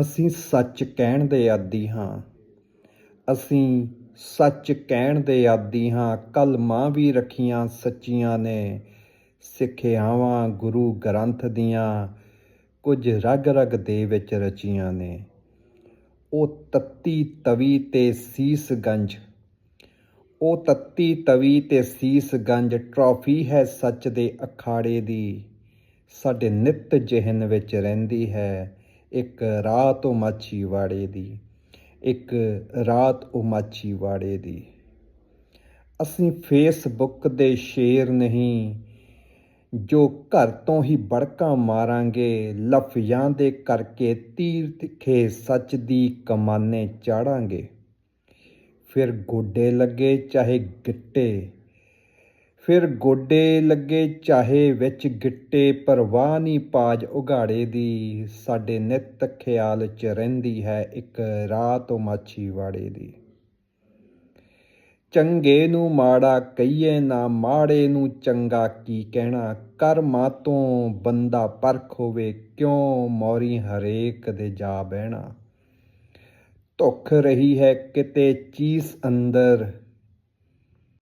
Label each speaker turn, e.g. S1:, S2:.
S1: ਅਸੀਂ ਸੱਚ ਕਹਿਣ ਦੇ ਆਦੀ ਹਾਂ। ਅਸੀਂ ਸੱਚ ਕਹਿਣ ਦੇ ਆਦੀ ਹਾਂ। ਕਲਮਾਂ ਵੀ ਰੱਖੀਆਂ ਸੱਚੀਆਂ ਨੇ। ਸਿੱਖਿਆਵਾਂ ਗੁਰੂ ਗ੍ਰੰਥ ਦੀਆਂ ਕੁਝ ਰਗ ਰਗ ਦੇ ਵਿੱਚ ਰਚੀਆਂ ਨੇ। ਉਹ ਤੱਤੀ ਤਵੀ ਤੇ ਸੀਸ ਗੰਜ। ਉਹ ਤੱਤੀ ਤਵੀ ਤੇ ਸੀਸ ਗੰਜ ਟਰੋਫੀ ਹੈ ਸੱਚ ਦੇ ਅਖਾੜੇ ਦੀ। ਸਾਡੇ ਨਿਤ ਜਿਹਨ ਵਿੱਚ ਰਹਿੰਦੀ ਹੈ। ਇੱਕ ਰਾਤ ਉਹ ਮਾਛੀ ਵਾੜੇ ਦੀ, ਇੱਕ ਰਾਤ ਉਹ ਮਾਛੀ ਵਾੜੇ ਦੀ। ਅਸੀਂ ਫੇਸਬੁੱਕ ਦੇ ਸ਼ੇਰ ਨਹੀਂ, ਜੋ ਘਰ ਤੋਂ ਹੀ ਬੜਕਾਂ ਮਾਰਾਂਗੇ, ਲਫ਼ਜ਼ਾਂ ਦੇ ਕਰਕੇ ਤੀਰ ਤਿੱਖੇ ਸੱਚ ਦੀ ਕਮਾਨੇ ਚਾੜਾਂਗੇ। ਫਿਰ ਗੋਡੇ ਲੱਗੇ ਚਾਹੇ ਗਿੱਟੇ ਫਿਰ ਗੋਡੇ ਲੱਗੇ ਚਾਹੇ ਵਿੱਚ ਗਿੱਟੇ ਪਰਵਾਹ ਨਹੀਂ ਪਾਜ ਉਗਾੜੇ ਦੀ। ਸਾਡੇ ਨਿਤ ਖਿਆਲ ਚ ਰਹਿੰਦੀ ਹੈ ਇੱਕ ਰਾਤ ਉਹ ਮਾਛੀ ਵਾੜੇ ਦੀ। ਚੰਗੇ ਨੂੰ ਮਾੜਾ ਕਹੀਏ ਨਾ ਮਾੜੇ ਨੂੰ ਚੰਗਾ ਕੀ ਕਹਿਣਾ? ਕਰਮਾਂ ਤੋਂ ਬੰਦਾ ਪਰਖ ਹੋਵੇ ਕਿਉਂ ਮੌਰੀ ਹਰੇਕ ਦੇ ਜਾ ਬਹਿਣਾ? ਧੁੱਖ ਰਹੀ ਹੈ ਕਿਤੇ ਚੀਸ ਅੰਦਰ